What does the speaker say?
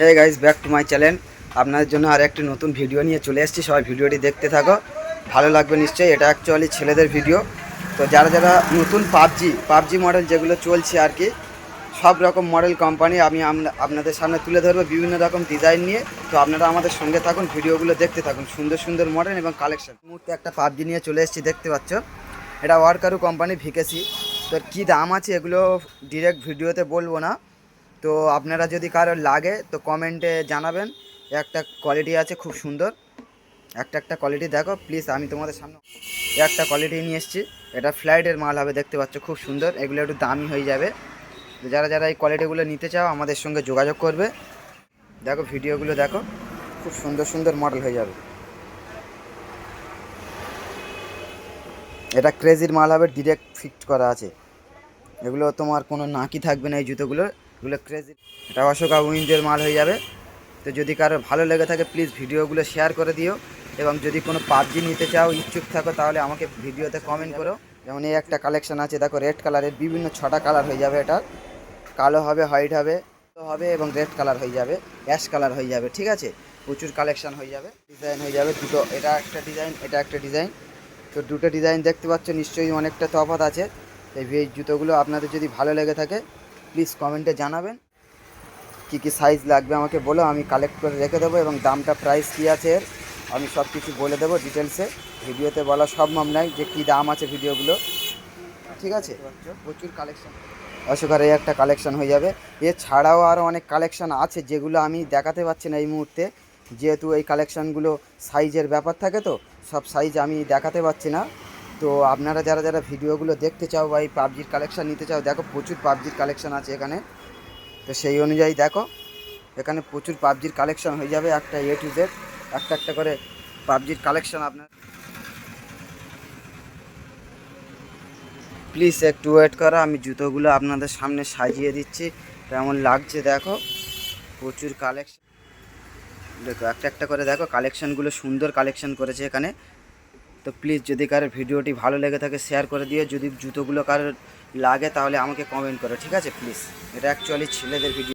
Hey guys back to my channel আপনাদের জন্য আর একটি নতুন ভিডিও নিয়ে চলে এসেছি। সবাই ভিডিওটি দেখতে থাকো। ভালো লাগবে নিশ্চয়ই। এটা অ্যাকচুয়ালি ছেলেদের ভিডিও তো যারা যারা নতুন পাবজি পাবজি মডেল যেগুলো চলছে আর কি, সব রকম মডেল কোম্পানি আমি আপনাদের সামনে তুলে ধরবো বিভিন্ন রকম ডিজাইন নিয়ে। তো আপনারা আমাদের সঙ্গে থাকুন ভিডিওগুলো দেখতে থাকুন। সুন্দর সুন্দর মডেল এবং কালেকশন মুহূর্তে একটা পাবজি নিয়ে চলে এসেছি, দেখতে পাচ্ছ। এটা ওয়ার্কারু কোম্পানি ভিকেসি তো কী দাম আছে এগুলো? ডিরেক্ট ভিডিওতে বলব না। তো আপনারা যদি কারোর লাগে, তো কমেন্টে জানাবেন। একটা কোয়ালিটি আছে, খুব সুন্দর। একটা একটা কোয়ালিটি দেখো প্লিজ আমি তোমাদের সামনে একটা কোয়ালিটি নিয়ে এসেছি। এটা ফ্লাইটের মাল হবে, দেখতে পাচ্ছ, খুব সুন্দর। এগুলো একটু দামি হয়ে যাবে। যারা যারা এই কোয়ালিটিগুলো নিতে চাও, আমাদের সঙ্গে যোগাযোগ করবে। দেখো ভিডিওগুলো দেখো, খুব সুন্দর সুন্দর মডেল হয়ে যাবে। এটা ক্রেজির মাল হবে ডিরেক্ট ফিক্সড করা আছে। এগুলো তোমার কোনো নাকি থাকবে না এই জুতোগুলো এগুলো ক্রেজি এটা অশোকা উইন্ডের মাল হয়ে যাবে। তো যদি কারও ভালো লেগে থাকে প্লিজ ভিডিওগুলো শেয়ার করে দিও। এবং যদি কোনো পাবজি নিতে চাও, ইচ্ছুক থাকো, তাহলে আমাকে ভিডিওতে কমেন্ট করো। যেমন এই একটা কালেকশান আছে, দেখো রেড কালারের বিভিন্ন ছটা কালার হয়ে যাবে এটা। কালো হবে হোয়াইট হবে হবে এবং রেড কালার হয়ে যাবে। অ্যাশ কালার হয়ে যাবে, ঠিক আছে? প্রচুর কালেকশান হয়ে যাবে। ডিজাইন হয়ে যাবে দুটো। এটা একটা ডিজাইন এটা একটা ডিজাইন তো দুটো ডিজাইন দেখতে পাচ্ছ, নিশ্চয়ই অনেকটা তফাৎ আছে। এই জুতোগুলো আপনাদের যদি ভালো লেগে থাকে প্লিজ কমেন্টে জানাবেন। কী কী সাইজ লাগবে আমাকে বলো, আমি কালেক্ট করে রেখে দেবো এবং দামটা প্রাইস কী আছে এর আমি সব কিছু বলে দেবো ডিটেলসে ভিডিওতে বলা সম্ভব নয় যে কী দাম আছে ভিডিওগুলো। ঠিক আছে? প্রচুর কালেকশন অশোকার এই একটা কালেকশন হয়ে যাবে। এছাড়াও আরও অনেক কালেকশন আছে যেগুলো আমি দেখাতে পারছি না এই মুহূর্তে। যেহেতু এই কালেকশানগুলো সাইজের ব্যাপার থাকে তো, সব সাইজ আমি দেখাতে পারছি না। তো আপনারা যারা যারা ভিডিওগুলো দেখতে চাও বা এই পাবজির কালেকশান নিতে চাও, দেখো প্রচুর পাবজির কালেকশান আছে এখানে। তো সেই অনুযায়ী দেখো, এখানে প্রচুর পাবজির কালেকশান হয়ে যাবে একটা এ টু জেড একটা একটা করে পাবজির কালেকশান আপনার। প্লিজ একটু ওয়েট করো, আমি জুতোগুলো আপনাদের সামনে সাজিয়ে দিচ্ছি। কেমন লাগছে দেখো, প্রচুর কালেকশন দেখো, একটা একটা করে দেখো কালেকশানগুলো সুন্দর কালেকশন করেছে এখানে। তো প্লিজ যদি কারোর ভিডিওটি ভালো লেগে থাকে শেয়ার করে দিও। যদি জুতোগুলো কারোর লাগে, তাহলে আমাকে কমেন্ট করো, ঠিক আছে? প্লিজ এটা অ্যাকচুয়ালি ছেলেদের ভিডিও